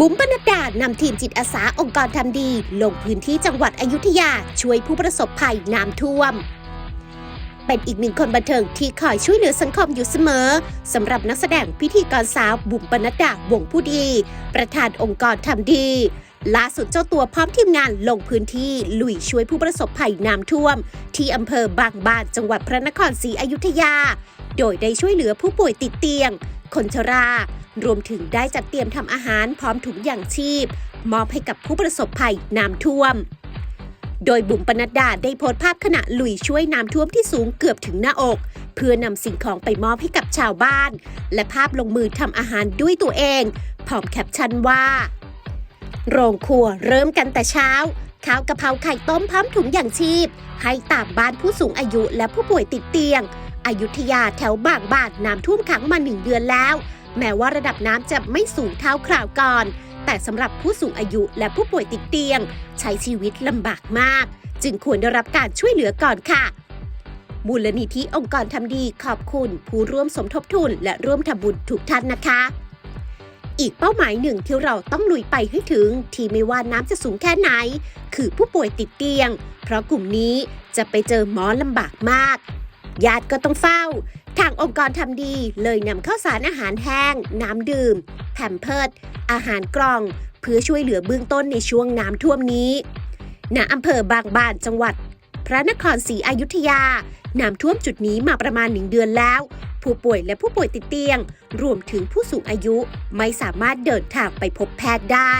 บุ๋มปนัดดานำทีมจิตอาสาองค์กรทำดี ลงพื้นที่จังหวัดอยุธยา ช่วยผู้ประสบภัยน้ำท่วม เป็นอีกหนึ่งคนบันเทิงที่คอยช่วยเหลือสังคมอยู่เสมอสำหรับนักแสดงพิธีกรสาวบุ๋มปนัดดาวงผู้ดี ประธานองค์กรทำดีล่าสุดเจ้าตัวพร้อมทีมงานลงพื้นที่ลุยช่วยผู้ประสบภัยน้ำท่วม ที่อำเภอบางบานจังหวัดพระนครศรีอยุธยา โดยได้ช่วยเหลือผู้ป่วยติดเตียง คนชรา รวมถึงได้จัดเตรียมทำอาหารพร้อมถุงอย่างชีพ มอบให้กับผู้ประสบภัยน้ำท่วม โดยบุ๋มปนัดดาได้โพสต์ภาพขณะลุยช่วยน้ำท่วมที่สูงเกือบถึงหน้าอก เพื่อนำสิ่งของไปมอบให้กับชาวบ้าน และภาพลงมือทำอาหารด้วยตัวเองพร้อมแคปชั่นว่า โรงครัวเริ่มกันแต่เช้าข้าวกะเพราไข่ต้มพร้อมถุงอย่างชีพ ให้ตามบ้านผู้สูงอายุและผู้ป่วยติดเตียง อยุธยาแถวบางบานน้ำท่วมขังมาหนึ่งเดือนแล้ว แม้ว่าระดับน้ำจะไม่สูงเท่าคราวก่อน แต่สำหรับผู้สูงอายุและผู้ป่วยติดเตียง ใช้ชีวิตลำบากมาก จึงควรได้รับการช่วยเหลือก่อนค่ะ มูลนิธิองค์กรทำดีขอบคุณ ผู้ร่วมสมทบทุนและร่วมทำบุญทุกท่านนะคะ อีกเป้าหมายหนึ่งที่เราต้องลุยไปให้ถึง ที่ไม่ว่าน้ำจะสูงแค่ไหน คือผู้ป่วยติดเตียง เพราะกลุ่มนี้จะไปเจอหมอลำบากมากญาติก็ต้องเฝ้า ทางองค์กรทำดีเลยนำข้าวสารอาหารแห้ง น้ำดื่ม แผ่มเพิด อาหารกล่อง เพื่อช่วยเหลือเบื้องต้นในช่วงน้ำท่วมนี้ ณ อำเภอบางบานจังหวัด พระนครศรีอยุธยา น้ำท่วมจุดนี้มาประมาณหนึ่งเดือนแล้ว ผู้ป่วยและผู้ป่วยติดเตียง รวมถึงผู้สูงอายุไม่สามารถเดินทางไปพบแพทย์ได้